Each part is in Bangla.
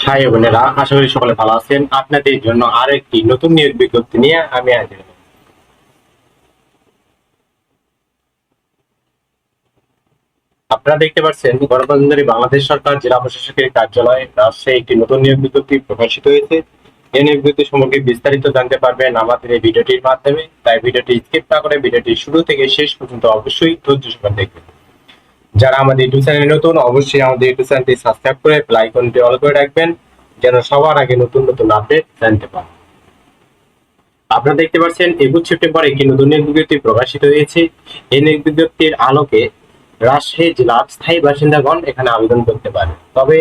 ভাই বোনেরা, আশা করি সকলে ভালো আছেন। আপনাদের জন্য আরেকটি নতুন নিয়োগ বিজ্ঞপ্তি নিয়ে আমি আপনারা দেখতে পাচ্ছেন, গণতন্ত্রী বাংলাদেশ সরকার জেলা প্রশাসকের কার্যালয়ে রাজশাহী একটি নতুন নিয়োগ বিজ্ঞপ্তি প্রকাশিত হয়েছে। এই নিয়োগ বিজ্ঞপ্তি সম্পর্কে বিস্তারিত জানতে পারবেন আমাদের এই ভিডিওটির মাধ্যমে। তাই ভিডিওটি স্কিপ না করে ভিডিওটি শুরু থেকে শেষ পর্যন্ত অবশ্যই ধৈর্য সহকারে দেখবেন। যারা আমাদের ইউটিউব চ্যানেলে নতুন, অবশ্যই আমাদের ইউটিউব চ্যানেলটি সাবস্ক্রাইব করে বেল আইকনটি অল করে রাখবেন, যেন সবার আগে নতুন নতুন আপডেট জানতে পারেন আপনারা দেখতে পাচ্ছেন, একুশ সেপ্টেম্বর একটি নতুন নিয়োগ বিজ্ঞপ্তি প্রকাশিত হয়েছে। এই নিয়োগ বিজ্ঞপ্তির আলোকে রাজশাহী জেলার স্থায়ী বাসিন্দাগণ এখানে আবেদন করতে পারে তবে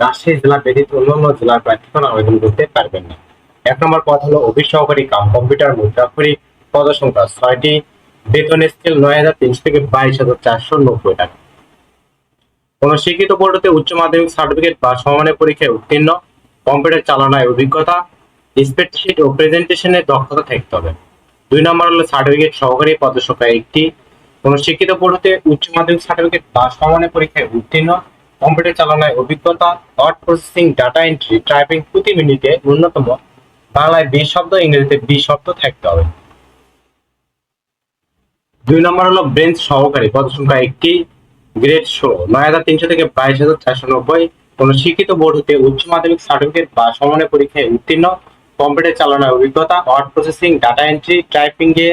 রাজশাহী জেলা ব্যতীত অন্যান্য জেলার প্রার্থীগণ আবেদন করতে পারবেন না। এক নম্বর পদ হলো অফিস সহকারী কাম কম্পিউটার মুদ্রাক্ষরিক পদ সংখ্যা ছয়টি। বেতন স্কেল নয় হাজার তিনশো থেকে বাইশ হাজার চারশো নব্বই টাকা। কোন শিক্ষিত বোর্ডতে উচ্চ মাধ্যমিক সার্টিফিকেট বা সমানের পরীক্ষায় উত্তীর্ণ কম্পিউটার চালানোর অভিজ্ঞতা স্প্রেডশিট ও প্রেজেন্টেশনের দক্ষতা থাকতে হবে। দুই নম্বর হলো সার্টিফিকেট সহকারী পদসংখ্যা একটি। কোন শিক্ষিত বোর্ডতে উচ্চ মাধ্যমিক সার্টিফিকেট বা সমানের পরীক্ষায় উত্তীর্ণ কম্পিউটার চালানোর অভিজ্ঞতা word processing data entry typing প্রতি মিনিটে ন্যূনতম বাংলায় বিশ শব্দ, ইংরেজিতে বিশ শব্দ থাকতে হবে। দুই নম্বর হলো ব্রেঞ্চ সহকারী পদ সংখ্যা একটি। গ্রেড শো নয় হাজার তিনশো থেকে বাইশ হাজার চারশো নব্বই। কোন শিক্ষিত বোর্ড হতে উচ্চ মাধ্যমিক সার্টিফিকেট বা সমানের পরীক্ষায় উত্তীর্ণ। কম্পিউটার চালানোর অভিজ্ঞতা word processing data entry typing এ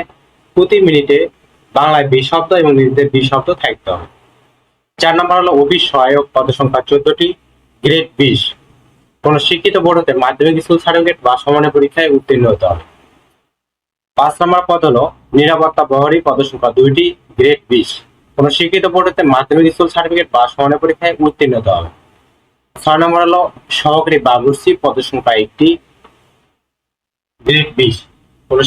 প্রতি মিনিটে বাংলায় বিশ শব্দ এবং ইংরেজিতে বিশ শব্দ থাকতে হবে। চার নম্বর হলো অফিস সহায়ক পদ সংখ্যা চোদ্দটি, গ্রেড বিশ। কোন শিক্ষিত বোর্ড হতে মাধ্যমিক স্কুল সার্টিফিকেট বা সমানের পরীক্ষায় উত্তীর্ণ হতে হবে। পাঁচ নম্বর পদ হলো নিরাপত্তা প্রহরী পদ সংখ্যা দুইটি, গ্রেড বিশ। কোন শিক্ষিত হতে মাধ্যমিক স্কুল সার্টিফিকেট বা সমানের পরীক্ষায় উত্তীর্ণ হতে হবে। ছয় নম্বর হলো সহকারী বাবুর্চি পদ সংখ্যা একটি গ্রেড বিশ।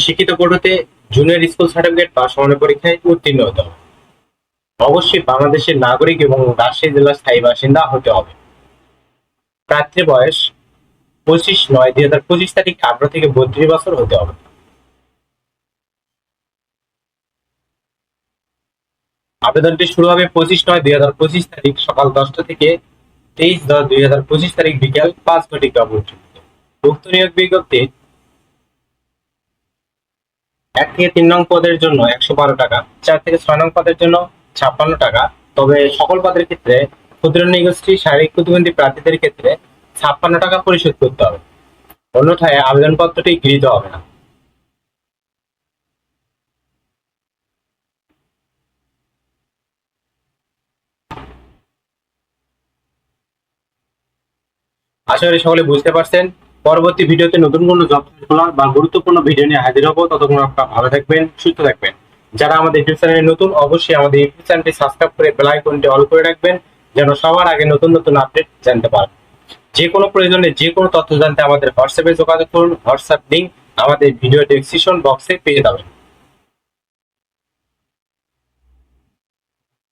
শিক্ষিত হতে জুনিয়র স্কুল সার্টিফিকেট বা সমানের পরীক্ষায় উত্তীর্ণ হতে হবে। অবশ্যই বাংলাদেশের নাগরিক এবং রাজশাহী জেলার স্থায়ী বাসিন্দা হতে হবে। প্রার্থীর বয়স পঁচিশ নয়, দুই হাজার পঁচিশ তারিখ আঠারো থেকে বত্রিশ বছর হতে হবে। আবেদনটি শুরু হবে পঁচিশ নয় দুই হাজার পঁচিশ তারিখ সকাল দশটা থেকে তেইশ দশ দুই হাজার পঁচিশ তারিখ বিকেল পাঁচ ঘটিকা পর্যন্ত উক্ত নিয়োগ বিজ্ঞপ্তি এক থেকে তিন নং পদের জন্য একশো বারো টাকা, চার থেকে ছয় নং পদের জন্য ছাপ্পান্ন টাকা। তবে সকল পদের ক্ষেত্রে ক্ষুদ্র নিগোষ্ঠী, শারীরিক প্রতিবন্ধী প্রার্থীদের ক্ষেত্রে ছাপ্পান্ন টাকা পরিশোধ করতে হবে। অন্যথায় আবেদনপত্রটি গৃহীত হবে না। আশা করি সকলে বুঝতে পারছেন। পরবর্তী ভিডিওতে নতুন কোনো জব খোলা বা গুরুত্বপূর্ণ ভিডিও নিয়ে হাজির হব। ততক্ষণ আপনারা ভালো থাকবেন, সুস্থ থাকবেন। যারা আমাদের ইউটিউব চ্যানেলে নতুন, অবশ্যই আমাদের ইউটিউব চ্যানেলটি সাবস্ক্রাইব করে বেল আইকনটি অল করে রাখবেন, যেন সবার আগে নতুন নতুন আপডেট জানতে পারেন যে কোনো প্রয়োজনে যে কোনো তথ্য জানতে আমাদের হোয়াটসঅ্যাপে যোগাযোগ করুন। হোয়াটসঅ্যাপ লিঙ্ক আমাদের ভিডিও ডেসক্রিপশন বক্সে পেয়ে যাবেন।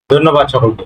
ধন্যবাদ সকলকে।